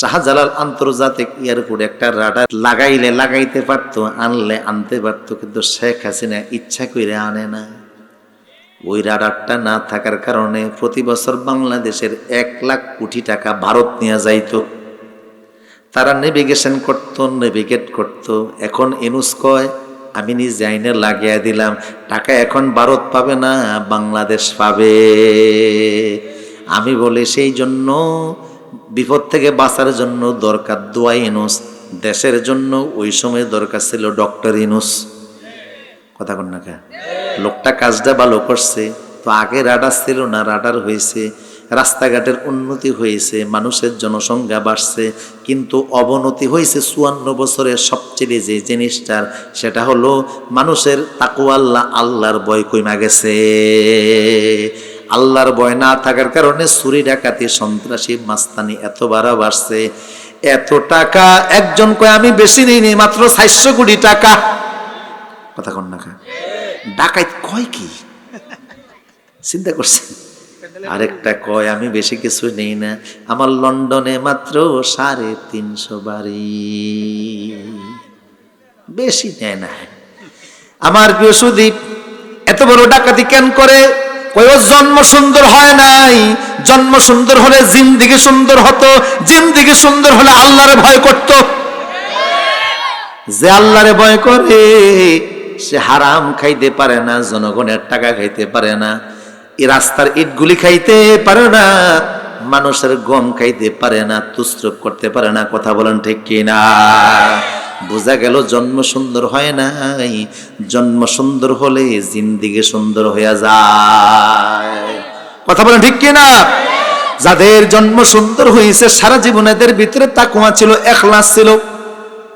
শাহজালাল আন্তর্জাতিক এয়ারপোর্টে একটা রাডার লাগাইলে লাগাইতে পারতো, আনলে আনতে পারতো, কিন্তু শেখ হাসিনা ইচ্ছা করে আনে না। ওই রাডারটা না থাকার কারণে প্রতি বছর বাংলাদেশের এক লাখ কোটি টাকা ভারত নিয়ে যাইতো। তারা নেভিগেশন করতো, নেভিগেট করতো। এখন এনুস কয়, আমি নিজে আইনে লাগিয়ে দিলাম, টাকা এখন ভারত পাবে না, বাংলাদেশ পাবে। আমি বলি, সেই জন্য বিপদ থেকে বাঁচার জন্য দরকার দোয়া ইনুস, দেশের জন্য ওই সময় দরকার ছিল ডক্টর ইনুস কথা কন না কে? লোকটা কাজটা ভালো করছে, তো আগে রাডার ছিল না, রাডার হয়েছে, রাস্তাঘাটের উন্নতি হয়েছে, মানুষের জনসংখ্যা বাড়ছে, কিন্তু অবনতি হয়েছে চুয়ান্ন বছরের সবচেয়ে যে জিনিসটার, সেটা হলো মানুষের তাকু আল্লাহ, আল্লাহর বয় কইমা গেছে আল্লাহর ভয় না থাকার কারণে চুরি, ডাকাতি, সন্ত্রাসী, মাস্তানি এত বাড়া বাড়ছে। এত টাকা একজন কয়, আমি বেশি নিইনি, মাত্র চারশো কোটি টাকা। কথা কন না খা ডাকাইত কয় কি? চিন্তা করছেন? আরেকটা কয়, আমি বেশি কিছু নেই না, আমার লন্ডনে মাত্র সাড়ে তিনশো বাড়ি। বেশি নেয় না। আমার প্রিয় সুদীপ, এত বড় ডাকাতি কেন করে? ওর জন্ম সুন্দর হয় নাই। জন্ম সুন্দর হলে জিন্দিগি সুন্দর হতো। জিন্দিগি সুন্দর হলে আল্লাহরে ভয় করতো। যে আল্লাহরে ভয় করে, সে হারাম খাইতে পারে না, জনগণের টাকা খাইতে পারে না। এ রাস্তার ইটগুলি খাইতে পারে না, মানুষের গম খাইতে পারে না, তুস্রুপ করতে পারে না। কথা বলেন ঠিক কিনা? বোঝা গেল জন্ম সুন্দর হয় নাই। জন্ম সুন্দর হলে জিন্দিগি সুন্দর হইয়া যায়। কথা বলেন ঠিক কিনা? যাদের জন্ম সুন্দর হয়েছে সারা জীবন ভিতরে তাকুয়া ছিল, এখলাস ছিল।